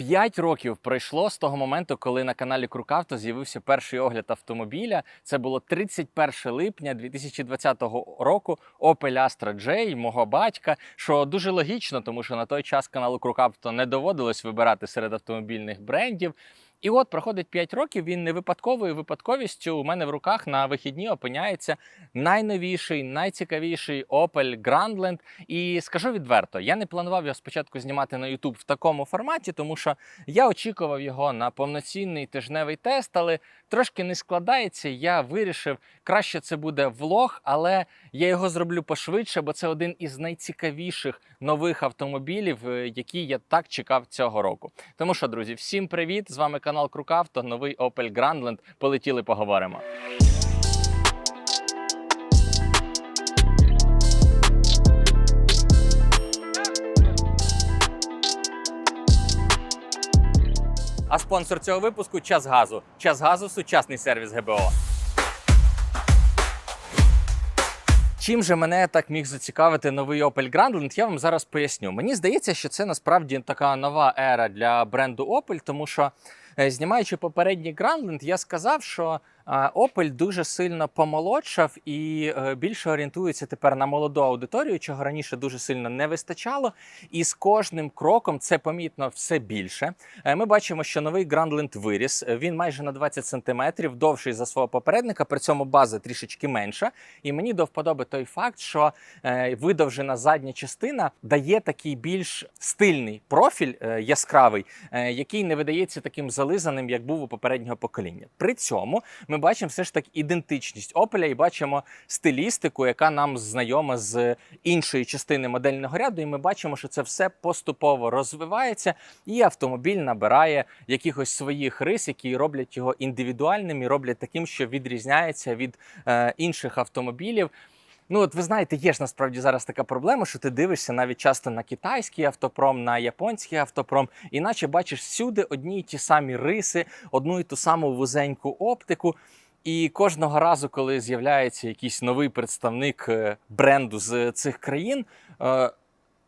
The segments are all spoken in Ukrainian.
П'ять років пройшло з того моменту, коли на каналі Крукавто з'явився перший огляд автомобіля. Це було 31 липня 2020 року. Opel Astra J, мого батька. Що дуже логічно, тому що на той час каналу Крукавто не доводилось вибирати серед автомобільних брендів. І от проходить 5 років. Він не випадковою випадковістю у мене в руках на вихідні опиняється найновіший, найцікавіший Opel Grandland. І скажу відверто, я не планував його спочатку знімати на YouTube в такому форматі, тому що я очікував його на повноцінний тижневий тест, але трошки не складається. Я вирішив, краще це буде влог, але я його зроблю пошвидше, бо це один із найцікавіших нових автомобілів, е, які я так чекав цього року. Тому що, друзі, всім привіт! З вами канал Крукавто, новий Opel Grandland. Полетіли, поговоримо. А спонсор цього випуску час газу. Час газу сучасний сервіс ГБО. Чим же мене так міг зацікавити новий Opel Grandland, я вам зараз поясню. Мені здається, що це насправді така нова ера для бренду Opel, тому що знімаючи попередній Grandland, я сказав, що е, Opel дуже сильно помолодшав і е, більше орієнтується тепер на молоду аудиторію, чого раніше дуже сильно не вистачало. І з кожним кроком це помітно все більше. Е, Ми бачимо, що новий Grandland виріс. Е, Він майже на 20 сантиметрів довший за свого попередника, при цьому база трішечки менша. І мені до вподоби той факт, що е, видовжена задня частина дає такий більш стильний профіль е, яскравий, е, який не видається таким зализаним, як був у попереднього покоління. При цьому ми бачимо все ж таки ідентичність Opel і бачимо стилістику, яка нам знайома з іншої частини модельного ряду. І ми бачимо, що це все поступово розвивається, і автомобіль набирає якихось своїх рис, які роблять його індивідуальним і роблять таким, що відрізняється від е, інших автомобілів. Ну, от ви знаєте, є ж насправді зараз така проблема, що ти дивишся навіть часто на китайський автопром, на японський автопром, іначе бачиш всюди одні й ті самі риси, одну і ту саму вузеньку оптику. І кожного разу, коли з'являється якийсь новий представник е, бренду з цих країн, е,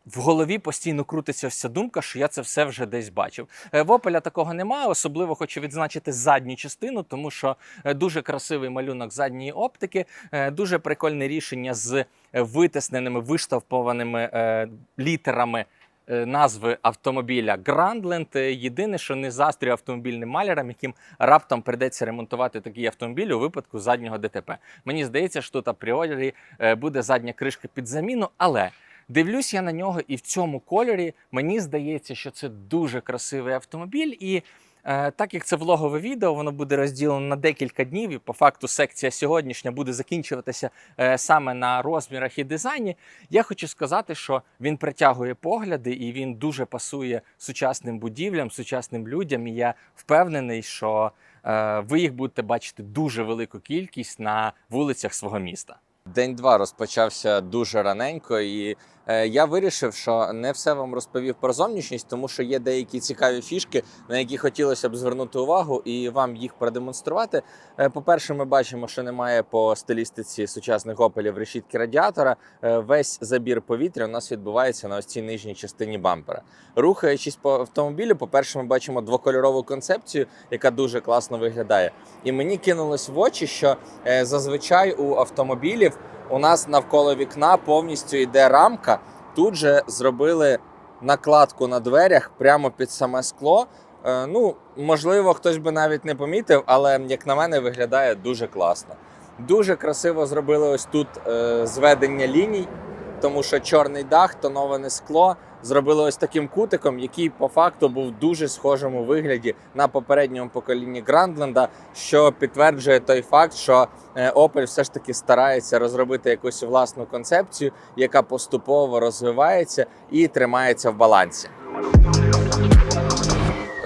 в голові постійно крутиться ця думка, що я це все вже десь бачив. Е, В Опеля такого немає. Особливо хочу відзначити задню частину, тому що е, дуже красивий малюнок задньої оптики, е, дуже прикольне рішення з витисненими виштовхованими е, літерами. Назви автомобіля Grandland. Єдине, що не застрю автомобільним малярам, яким раптом прийдеться ремонтувати такий автомобіль у випадку заднього ДТП. Мені здається, що тут апріорі буде задня кришка під заміну, але Дивлюсь я на нього, і в цьому кольорі мені здається, що це дуже красивий автомобіль. І е, так як це влогове відео, воно буде розділено на декілька днів. І по факту секція сьогоднішня буде закінчуватися е, саме на розмірах і дизайні. Я хочу сказати, що він притягує погляди і він дуже пасує сучасним будівлям, сучасним людям. І я впевнений, що е, ви їх будете бачити дуже велику кількість на вулицях свого міста. День два розпочався дуже раненько, і я вирішив, що не все вам розповів про зовнішність, тому що є деякі цікаві фішки, на які хотілося б звернути увагу і вам їх продемонструвати. Е, по-перше, ми бачимо, що немає по стилістиці сучасних опелів решітки радіатора. Е, весь забір повітря у нас відбувається на ось цій нижній частині бампера. Рухаючись по автомобілю, по-перше, ми бачимо двокольорову концепцію, яка дуже класно виглядає. І мені кинулось в очі, що е, зазвичай у автомобілів у нас навколо вікна повністю йде рамка. Тут же зробили накладку на дверях прямо під саме скло. Е, Ну, можливо, хтось би навіть не помітив, але як на мене виглядає дуже класно. Дуже красиво зробили ось тут е, зведення ліній, тому що чорний дах, тоноване скло зробили ось таким кутиком, який по факту був дуже схожим у вигляді на попередньому поколінні Грандленда, що підтверджує той факт, що е, Opel все ж таки старається розробити якусь власну концепцію, яка поступово розвивається і тримається в балансі.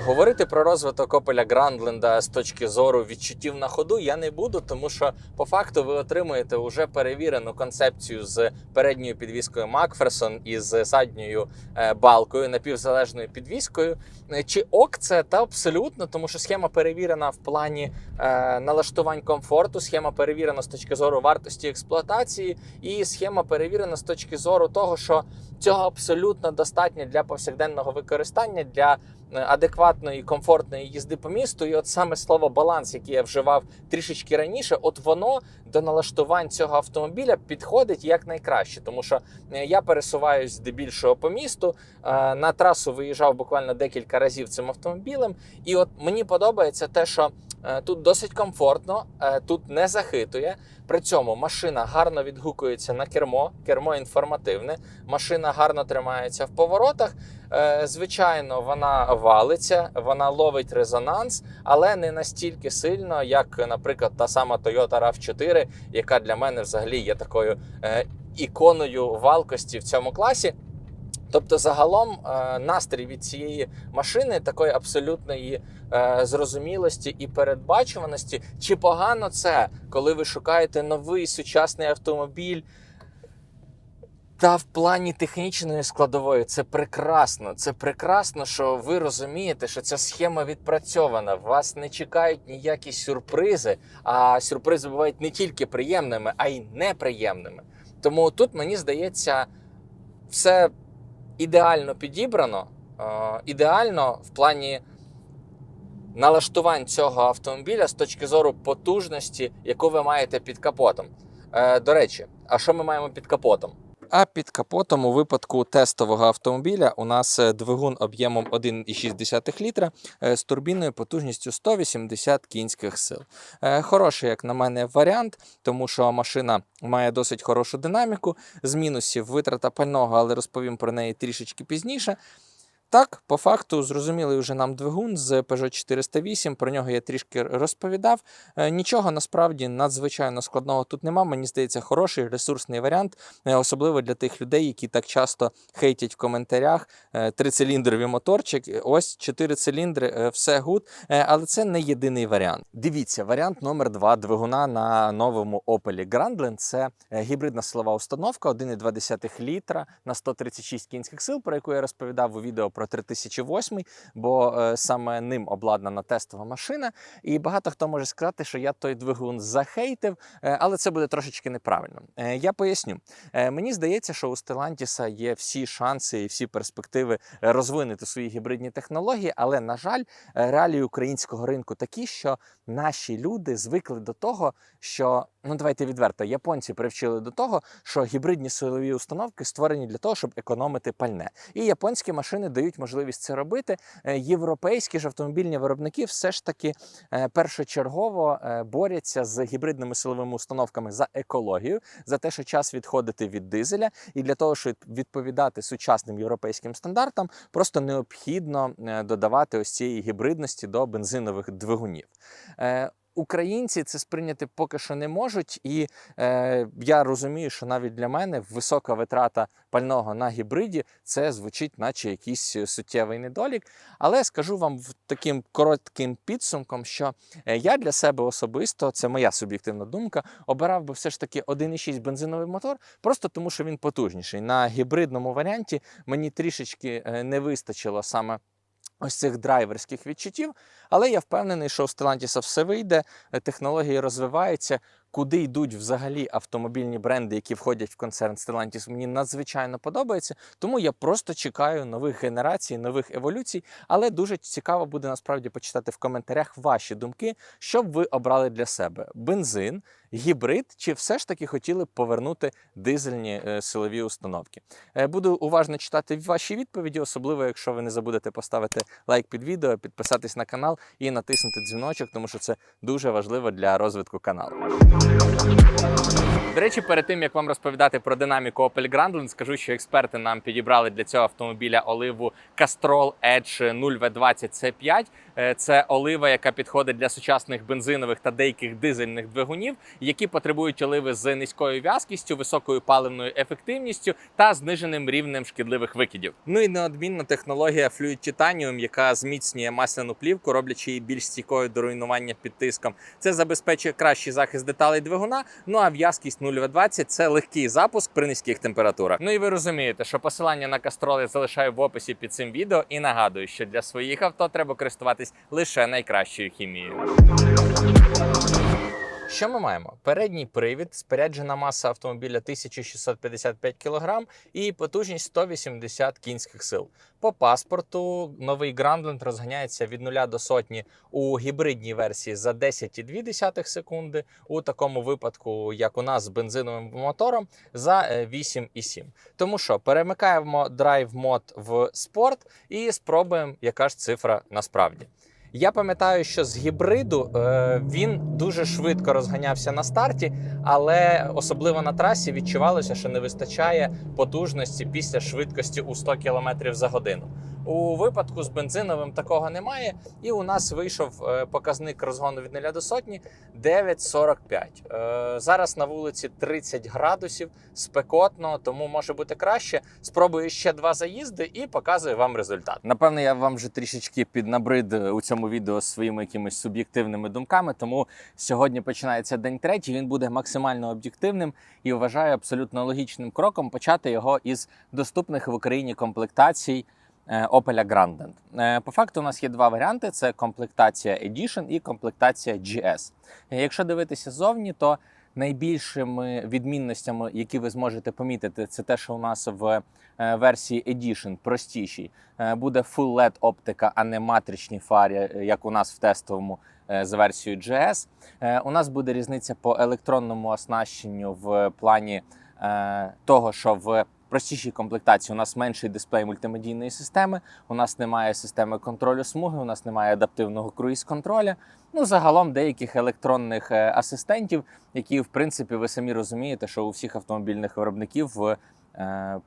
Говорити про розвиток Opel Grandland з точки зору відчуттів на ходу я не буду, тому що по факту ви отримуєте уже перевірену концепцію з передньою підвіскою Macpherson і з задньою е, балкою напівзалежною підвіскою. Е, Чи ок це та абсолютно, тому що схема перевірена в плані е, налаштувань комфорту, схема перевірена з точки зору вартості експлуатації, і схема перевірена з точки зору того, що цього абсолютно достатньо для повсякденного використання для адекватної, комфортної їзди по місту. І от саме слово баланс, яке я вживав трішечки раніше, от воно до налаштувань цього автомобіля підходить як найкраще, тому що е, я пересуваюсь здебільшого по місту. е, На трасу виїжджав буквально декілька разів цим автомобілем, і от мені подобається те, що тут досить комфортно, е, тут не захитує. При цьому машина гарно відгукується на кермо, кермо інформативне, машина гарно тримається в поворотах. Е, Звичайно, вона валиться, вона ловить резонанс, але не настільки сильно, як, наприклад, та сама Toyota RAV4, яка для мене взагалі є такою е, іконою валкості в цьому класі. Тобто, загалом е, настрій від цієї машини такої абсолютної е, зрозумілості і передбачуваності. Чи погано це, коли ви шукаєте новий сучасний автомобіль? Та в плані технічної складової це прекрасно. Це прекрасно, що ви розумієте, що ця схема відпрацьована. Вас не чекають ніякі сюрпризи, а сюрпризи бувають не тільки приємними, а й неприємними. Тому тут мені здається, все ідеально підібрано, е, ідеально в плані налаштувань цього автомобіля з точки зору потужності, яку ви маєте під капотом. Е, До речі, а що ми маємо під капотом? А під капотом у випадку тестового автомобіля у нас е, двигун об'ємом 1,6 літра е, з турбіною потужністю 180 кінських сил. Е, Хороший, як на мене, варіант, тому що машина має досить хорошу динаміку. З мінусів витрата пального, але розповім про неї трішечки пізніше. Так, по факту, зрозумілий вже нам двигун з Peugeot 408, про нього я трішки розповідав. Е, Нічого насправді надзвичайно складного тут нема. Мені здається, хороший ресурсний варіант, е, особливо для тих людей, які так часто хейтять в коментарях е, трициліндровий моторчик. Ось чотири циліндри, все гуд. Але це не єдиний варіант. Дивіться, варіант номер два двигуна на новому Opel Grandland – це гібридна силова установка 1,2 літра на 136 кінських сил, про яку я розповідав у відео про 3008, бо е, саме ним обладнана тестова машина. І багато хто може сказати, що я той двигун захейтив, е, але це буде трошечки неправильно. Е, Я поясню. Мені здається, що у Stellantis є всі шанси і всі перспективи розвинути свої гібридні технології, але на жаль, реалії українського ринку такі, що наші люди звикли до того, що ну давайте відверто, японці привчили до того, що гібридні силові установки створені для того, щоб економити пальне. І японські машини дають можливість це робити. Е, Європейські ж автомобільні виробники все ж таки е, першочергово е, борються з гібридними силовими установками за екологію, за те, що час відходити від дизеля, і для того, щоб відповідати сучасним європейським стандартам, просто необхідно додавати ось цієї гібридності до бензинових двигунів. Українці це сприйняти поки що не можуть, і е, я розумію, що навіть для мене висока витрата пального на гібриді це звучить, наче якийсь е, суттєвий недолік. Але скажу вам таким коротким підсумком, що е, я для себе особисто, це моя суб'єктивна думка, обирав би все ж таки 1,6 бензиновий мотор, просто тому що він потужніший. На гібридному варіанті мені трішечки е, не вистачило саме. Ось цих драйверських відчуттів, але я впевнений, що у Stellantis все вийде, е, технології розвиваються. Куди йдуть взагалі автомобільні бренди, які входять в концерн Stellantis, мені надзвичайно подобається. Тому я просто чекаю нових генерацій, нових еволюцій. Але дуже цікаво буде насправді почитати в коментарях ваші думки, що б ви обрали для себе: бензин, гібрид, чи все ж таки хотіли б повернути дизельні е, силові установки. Е, Буду уважно читати ваші відповіді, особливо якщо ви не забудете поставити лайк під відео, підписатись на канал і натиснути дзвіночок, тому що це дуже важливо для розвитку каналу. Thank you. До речі, перед тим як вам розповідати про динаміку Opel Grandland, скажу, що експерти нам підібрали для цього автомобіля оливу Castrol Edge 0V20 C5. Е, Це олива, яка підходить для сучасних бензинових та деяких дизельних двигунів, які потребують оливи з низькою в'язкістю, високою паливною ефективністю та зниженим рівнем шкідливих викидів. Ну і неодмінна технологія Fluid Titanium, яка зміцнює масляну плівку, роблячи її більш стійкою до руйнування під тиском. Це забезпечує кращий захист деталей двигуна. Ну а в'язкість 0В20 – це легкий запуск при низьких температурах. Ну і ви розумієте, що посилання на кастрол я залишаю в описі під цим відео і нагадую, що для своїх авто треба користуватись лише найкращою хімією. Що ми маємо? Передній привід, споряджена маса автомобіля 1655 кг і потужність 180 кінських сил. По паспорту новий Grandland розганяється від 0 до сотні у гібридній версії за 10,2 секунди. У такому випадку, як у нас з бензиновим мотором, за е, 8,7. Тому що перемикаємо драйв мод в спорт і спробуємо, яка ж цифра насправді. Я пам'ятаю, що з гібриду е, він дуже швидко розганявся на старті, але особливо на трасі відчувалося, що не вистачає потужності після швидкості у 100 км за годину. У випадку з бензиновим такого немає, і у нас вийшов е, показник розгону від 0 до сотні 9,45. Е, зараз на вулиці 30 градусів, спекотно, тому може бути краще. Спробую ще два заїзди і показую вам результат. Напевно, я вам вже трішечки піднабрид у цьому відео своїми якимись суб'єктивними думками. Тому сьогодні починається день третій. Він буде максимально об'єктивним і вважаю абсолютно логічним кроком почати його із доступних в Україні комплектацій. Е, Opel Grandland. Е, По факту у нас є два варіанти: це комплектація Edition і комплектація GS. Якщо дивитися ззовні, то найбільшими відмінностями, які ви зможете помітити, це те, що у нас в е, версії Edition простішій буде Full LED оптика, а не матричні фари, е, як у нас в тестовому е, з версією GS. У нас буде різниця по електронному оснащенню в плані того, що в простішій комплектації у нас менший дисплей мультимедійної системи, у нас немає системи контролю смуги, у нас немає адаптивного круїз-контроля. Ну, загалом деяких електронних е, асистентів, які, в принципі, ви самі розумієте, що у всіх автомобільних виробників в е,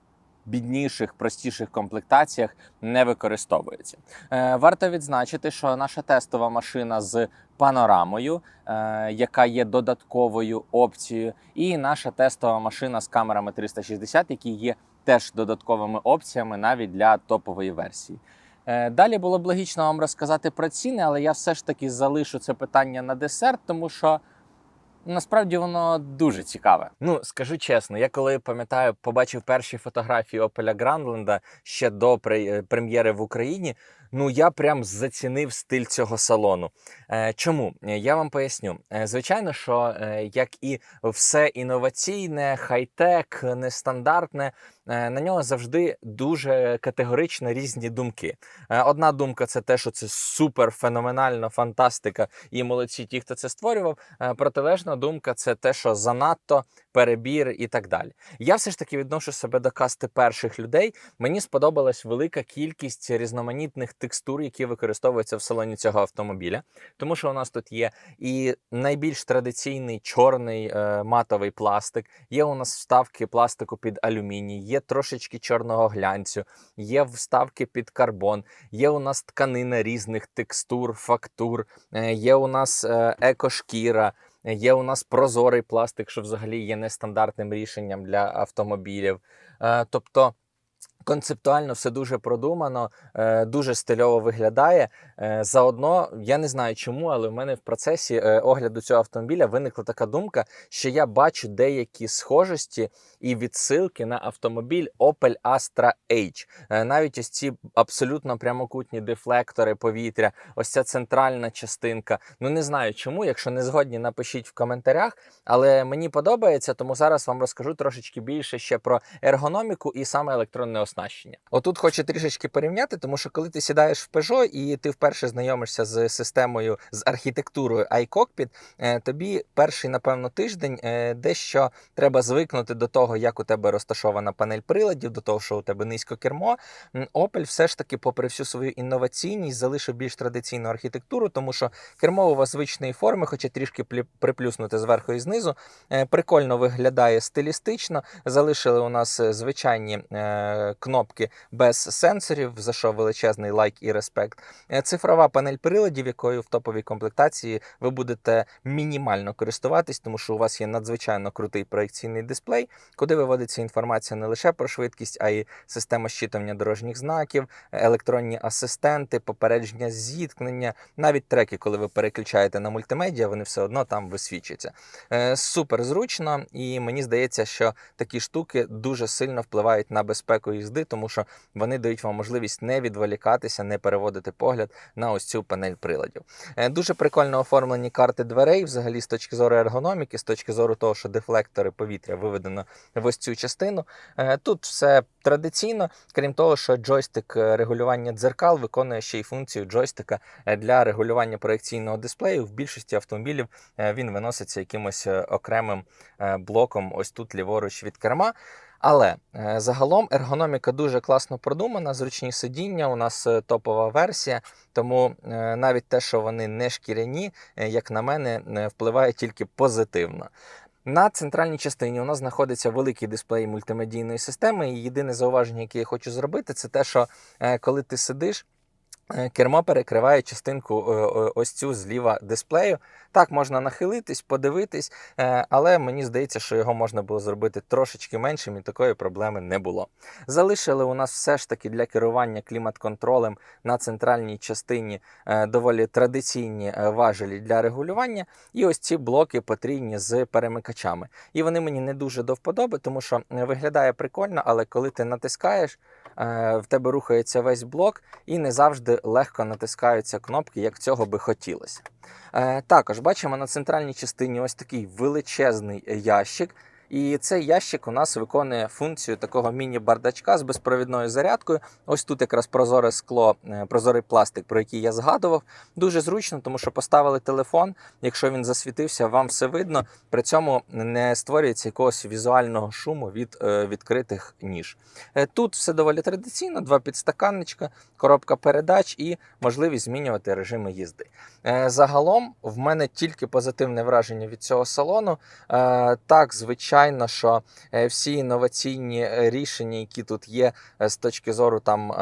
бідніших, простіших комплектаціях не використовується. Е, варто відзначити, що наша тестова машина з панорамою, е, яка є додатковою опцією, і наша тестова машина з камерами 360, які є теж додатковими опціями навіть для топової версії. Е, Далі було б логічно вам розказати про ціни, але я все ж таки залишу це питання на десерт, тому що насправді воно дуже цікаве. Ну скажу чесно, я коли пам'ятаю, побачив перші фотографії Опеля Грандленда ще до прем'єри в Україні. Ну я прям зацінив стиль цього салону. Е, чому? Е, Я вам поясню. Е, звичайно, що як і все інноваційне, хай-тек, нестандартне, на нього завжди дуже категорично різні думки. Одна думка це те, що це супер феноменальна фантастика, і молодці ті, хто це створював. Протилежна думка це те, що занадто перебір і так далі. Я все ж таки відношу себе до касти перших людей. Мені сподобалась велика кількість різноманітних текстур, які використовуються в салоні цього автомобіля, тому що у нас тут є і найбільш традиційний чорний е, матовий пластик. Є у нас вставки пластику під алюміній, є трошечки чорного глянцю, є вставки під карбон, є у нас тканина різних текстур, фактур, е, є у нас е, екошкіра. Є у нас прозорий пластик, що взагалі є нестандартним рішенням для автомобілів. Е, Тобто концептуально все дуже продумано, е, дуже стильово виглядає. Е, Заодно я не знаю чому, але в мене в процесі е, огляду цього автомобіля виникла така думка, що я бачу деякі схожості і відсилки на автомобіль Opel Astra H. Навіть ось ці абсолютно прямокутні дефлектори повітря, ось ця центральна частинка. Ну не знаю чому. Якщо не згодні, напишіть в коментарях. Але мені подобається, тому зараз вам розкажу трошечки більше ще про ергономіку і саме електронне оснащення. Отут хочу трішечки порівняти, тому що коли ти сідаєш в Peugeot і ти вперше знайомишся з системою, з архітектурою iCockpit, е, тобі перший, напевно, тиждень е, дещо треба звикнути до того, як у тебе розташована панель приладів, до того, що у тебе низько кермо. Opel все ж таки, попри всю свою інноваційність, залишив більш традиційну архітектуру, тому що кермо у вас звичної форми, хоча трішки приплюснути зверху і знизу. Е, Прикольно виглядає стилістично. Залишили у нас звичайні кнопки без сенсорів, за що величезний лайк і респект. Е, Цифрова панель приладів, якою в топовій комплектації ви будете мінімально користуватись, тому що у вас є надзвичайно крутий проекційний дисплей, куди виводиться інформація не лише про швидкість, а й система щитування дорожніх знаків, електронні асистенти, попередження зіткнення, навіть треки, коли ви переключаєте на мультимедіа, вони все одно там висвічуються. Е, Супер зручно, і мені здається, що такі штуки дуже сильно впливають на безпеку їзди їзди, тому що вони дають вам можливість не відволікатися, не переводити погляд на ось цю панель приладів. Е, Дуже прикольно оформлені карти дверей, взагалі з точки зору ергономіки, з точки зору того, що дефлектори повітря виведено в ось цю частину. Е, Тут все традиційно, крім того, що джойстик е, регулювання дзеркал виконує ще й функцію джойстика для регулювання проекційного дисплею. В більшості автомобілів він виноситься якимось окремим блоком, ось тут ліворуч від керма. Але е, загалом ергономіка дуже класно продумана, зручні сидіння. У нас е, топова версія, тому е, навіть те, що вони не шкіряні, як на мене, впливає тільки позитивно. На центральній частині у нас знаходиться великий дисплей мультимедійної системи. І єдине зауваження, яке я хочу зробити, це те, що коли ти сидиш. Кермо перекриває частинку ось цю зліва дисплею. Так, можна нахилитись, подивитись, е, але мені здається, що його можна було зробити трошечки меншим, і такої проблеми не було. Залишили у нас все ж таки для керування клімат-контролем на центральній частині е, доволі традиційні е, важелі для регулювання, і ось ці блоки потрібні з перемикачами. І вони мені не дуже до вподоби, тому що виглядає прикольно, але коли ти натискаєш, в тебе рухається весь блок, і не завжди легко натискаються кнопки, як цього би хотілося. Також бачимо на центральній частині ось такий величезний ящик. І цей ящик у нас виконує функцію такого міні-бардачка з безпровідною зарядкою. Ось тут якраз прозоре скло, е, прозорий пластик, про який я згадував. Дуже зручно, тому що поставили телефон. Якщо він засвітився, вам все видно. При цьому не створюється якогось візуального шуму від е, відкритих ніж. Е, Тут все доволі традиційно: два підстаканничка, коробка передач і можливість змінювати режими їзди. Загалом в мене тільки позитивне враження від цього салону. Так, звичайно, що е, всі інноваційні е, рішення, які тут є е, з точки зору там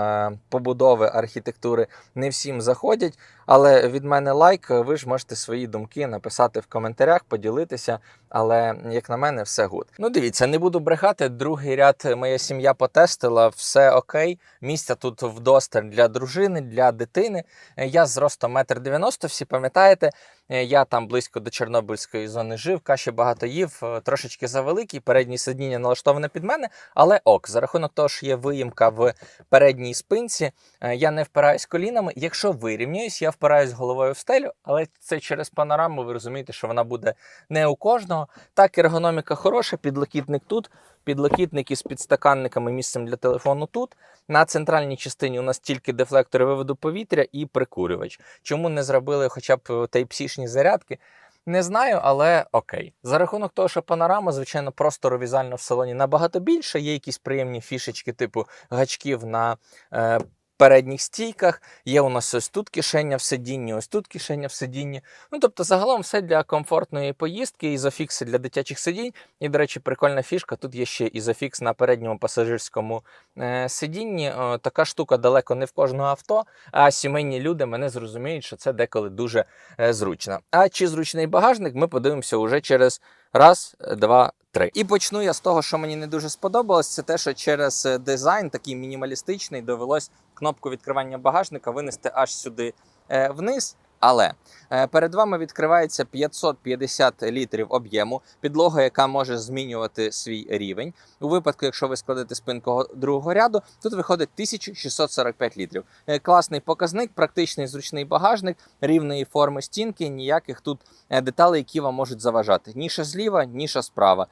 побудови архітектури, не всім заходять. Але від мене лайк. Ви ж можете свої думки написати в коментарях, поділитися. Але як на мене, все гуд. Ну дивіться, не буду брехати. Другий ряд моя сім'я потестила, все окей. Місця тут вдосталь для дружини, для дитини. Я з ростом 1,90 всі пам'ятаєте. Я там близько до Чорнобильської зони жив, каші багато їв, трошечки завеликий, переднє сидіння налаштоване під мене, але ок, за рахунок того, що є виїмка в передній спинці, я не впираюсь колінами. Якщо вирівнююсь, я впираюсь головою в стелю, але це через панораму, ви розумієте, що вона буде не у кожного. Так, ергономіка хороша, підлокітник тут, підлокітник із підстаканниками, місцем для телефону тут. На центральній частині у нас тільки дефлектори виводу повітря і прикурювач. Чому не зробили хоча б Type-C-шні зарядки? Не знаю, але окей. За рахунок того, що панорама, звичайно, простору візуально в салоні набагато більше. Є якісь приємні фішечки, типу гачків на е, передніх стійках. Є у нас ось тут кишеня в сидінні, ось тут кишеня в сидінні. Ну тобто, загалом все для комфортної поїздки, ізофікси для дитячих сидінь. І, до речі, прикольна фішка. Тут є ще ізофікс на передньому пасажирському е, сидінні. Е, така штука далеко не в кожного авто. А сімейні люди мене зрозуміють, що це деколи дуже е, зручно. А чи зручний багажник, ми подивимося уже через раз, два, три. І почну я з того, що мені не дуже сподобалось, це те, що через дизайн такий мінімалістичний довелось кнопку відкривання багажника винести аж сюди е, вниз. Але е, перед вами відкривається 550 літрів об'єму, підлога, яка може змінювати свій рівень. У випадку, якщо ви складете спинку другого ряду, тут виходить 1645 літрів. Е, Класний показник, практичний зручний багажник, рівної форми стінки, ніяких тут е, деталей, які вам можуть заважати. Ніша зліва, ніша справа.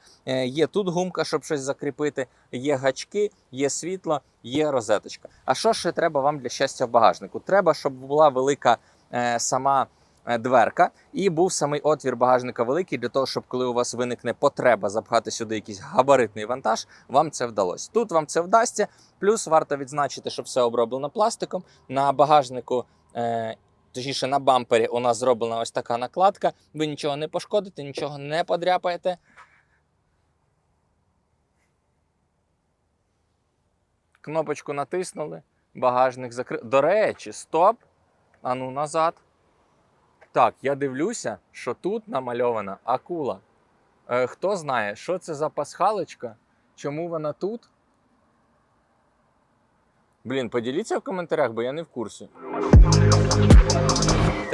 Є тут гумка, щоб щось закріпити, є гачки, є світло, є розеточка. А що ще треба вам для щастя в багажнику? Треба, щоб була велика сама е, дверка, і був самий отвір багажника великий для того, щоб коли у вас виникне потреба запхати сюди якийсь габаритний вантаж, вам це вдалося. Тут вам це вдасться. Плюс варто відзначити, що все оброблено пластиком. На багажнику. Е, Точніше, на бампері у нас зроблена ось така накладка. Ви нічого не пошкодите, нічого не подряпаєте. Кнопочку натиснули, багажник закрив. До речі, стоп. А ну назад. Так, я дивлюся, що тут намальована акула. Е, хто знає, що це за пасхалочка? Чому вона тут? Блін, поділіться в коментарях, бо я не в курсі.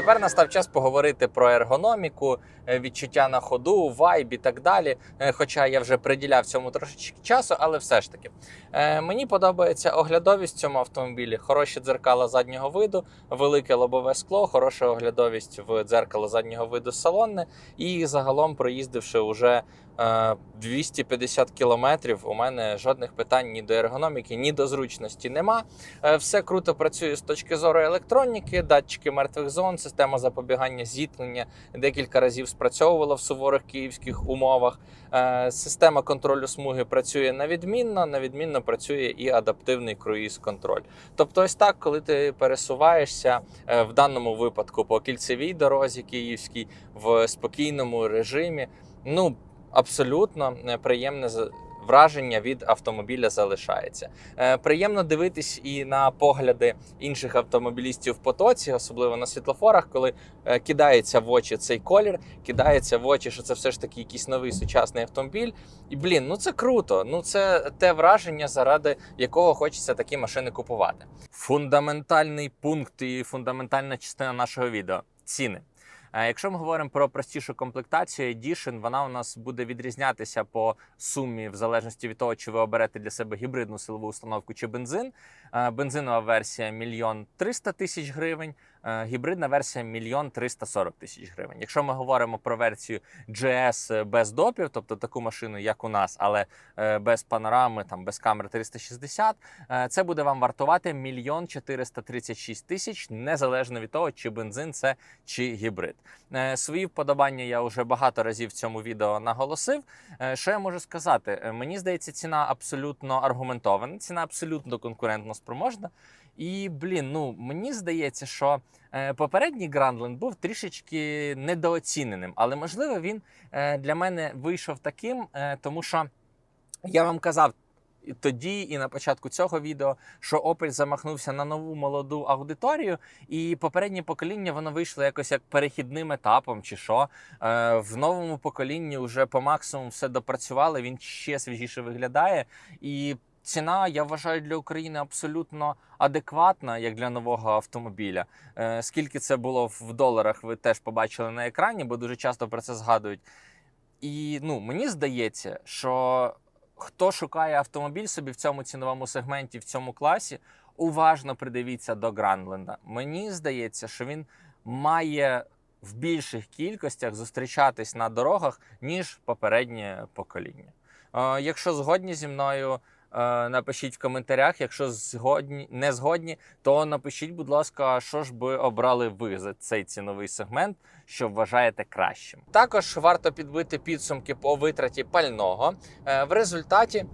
Тепер настав час поговорити про ергономіку, е, відчуття на ходу, вайб і так далі. Е, Хоча я вже приділяв цьому трошечки часу, але все ж таки. Е, Мені подобається оглядовість в цьому автомобілі, хороші дзеркала заднього виду, велике лобове скло, хороша оглядовість в дзеркало заднього виду салонне. І загалом, проїздивши уже 250 кілометрів, у мене жодних питань ні до ергономіки, ні до зручності нема. Е, Все круто працює з точки зору електроніки, датчики мертвих зон, система запобігання зіткнення декілька разів спрацьовувала в суворих київських умовах. Е, Система контролю смуги працює на відмінно, на відмінно працює і адаптивний круїз-контроль. Тобто, ось так, коли ти пересуваєшся е, в даному випадку по кільцевій дорозі київській в спокійному режимі, ну абсолютно е, приємне враження від автомобіля залишається. Е, Приємно дивитись і на погляди інших автомобілістів в потоці, особливо на світлофорах, коли е, кидається в очі цей колір, кидається в очі, що це все ж таки якийсь новий сучасний автомобіль. І блін, ну це круто. Ну це те враження, заради якого хочеться такі машини купувати. Фундаментальний пункт і фундаментальна частина нашого відео ціни. Е, Якщо ми говоримо про простішу комплектацію Edition, вона у нас буде відрізнятися по сумі в залежності від того, чи ви оберете для себе гібридну силову установку чи бензин. Е, Бензинова версія мільйон 300 тисяч гривень, е, гібридна версія мільйон 340 тисяч гривень. Якщо ми говоримо про версію GS без допів, тобто таку машину, як у нас, але е, без панорами, там без камер 360, е, це буде вам вартувати мільйон 436 тисяч, незалежно від того, чи бензин це чи гібрид. Свої вподобання я вже багато разів в цьому відео наголосив. Що я можу сказати? Мені здається, ціна абсолютно аргументована, ціна абсолютно конкурентно спроможна. І блін, ну мені здається, що е, попередній Грандлен був трішечки недооціненим, але можливо він е, для мене вийшов таким, е, тому що я вам казав. і Тоді і на початку цього відео, що Opel замахнувся на нову молоду аудиторію, і попереднє покоління воно вийшло якось як перехідним етапом, чи що Е, в новому поколінні вже по максимуму все допрацювали. Він ще свіжіше виглядає. І ціна, я вважаю, для України абсолютно адекватна, як для нового автомобіля. Е, Скільки це було в доларах, ви теж побачили на екрані, бо дуже часто про це згадують. І ну, мені здається, що хто шукає автомобіль собі в цьому ціновому сегменті, в цьому класі, уважно придивіться до Гранленда. Мені здається, що він має в більших кількостях зустрічатись на дорогах, ніж попереднє покоління. Е, Якщо згодні зі мною, напишіть в коментарях. Якщо згодні, не згодні, то напишіть, будь ласка, що ж би обрали ви за цей ціновий сегмент, що вважаєте кращим. Також варто підбити підсумки по витраті пального. Е, В результаті,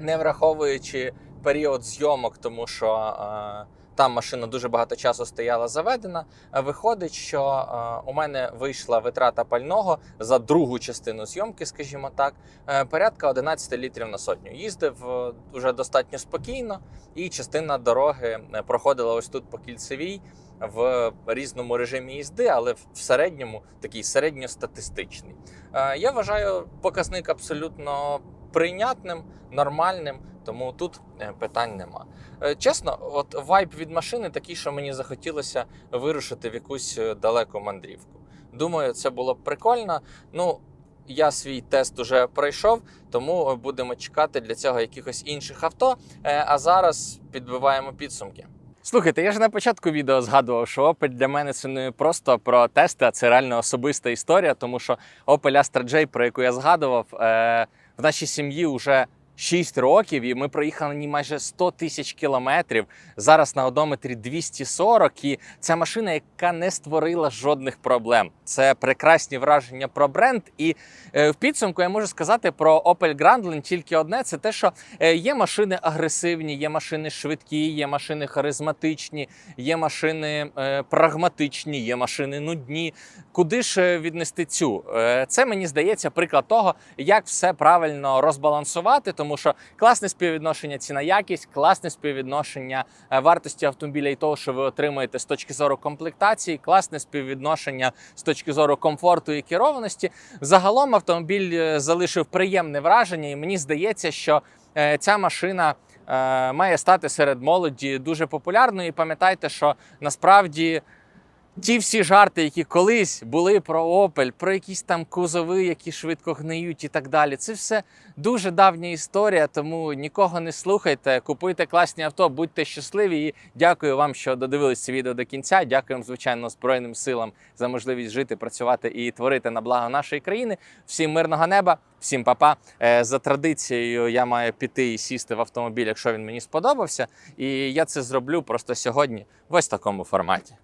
не враховуючи період зйомок, тому що е, там машина дуже багато часу стояла заведена. е, Виходить, що е, у мене вийшла витрата пального за другу частину зйомки, скажімо так, е, порядка 11 літрів на сотню. Їздив е, уже достатньо спокійно, і частина дороги проходила ось тут по кільцевій в різному режимі їзди, але в середньому такий середньостатистичний. Я вважаю показник абсолютно прийнятним, нормальним, тому тут е, питань нема. Е, Чесно, от вайб від машини такий, що мені захотілося вирушити в якусь е, далеку мандрівку. Думаю, це було б прикольно. Ну, я свій тест уже пройшов, тому будемо чекати для цього якихось інших авто. А зараз підбиваємо підсумки. Слухайте, я ж на початку відео згадував, що Opel для мене це не просто про тести, а це реально особиста історія, тому що Opel Astra J, про яку я згадував, в нашій сім'ї вже 6 років, і ми проїхали майже 100 тисяч кілометрів. Зараз на одометрі 240. І ця машина, яка не створила жодних проблем. Це прекрасні враження про бренд. І е, в підсумку я можу сказати про Opel Grandland тільки одне: це те, що е, є машини агресивні, є машини швидкі, є машини харизматичні, є машини е, прагматичні, є машини нудні. Куди ж віднести цю? Це мені здається приклад того, як все правильно розбалансувати, тому що класне співвідношення ціна якість, класне співвідношення е, вартості автомобіля і того, що ви отримаєте з точки зору комплектації, класне співвідношення з точки зору комфорту і керованості. Загалом автомобіль е, залишив приємне враження, і мені здається, що е, ця машина. Має стати серед молоді дуже популярною. І пам'ятайте, що насправді Ті всі жарти, які колись були про Opel, про якісь там кузови, які швидко гниють і так далі. Це все дуже давня історія, тому нікого не слухайте, купуйте класні авто, будьте щасливі. І дякую вам, що додивились це відео до кінця. Дякуємо, звичайно, Збройним силам за можливість жити, працювати і творити на благо нашої країни. Всім мирного неба, всім папа. Е, За традицією я маю піти і сісти в автомобіль, якщо він мені сподобався. І я це зроблю просто сьогодні в ось такому форматі.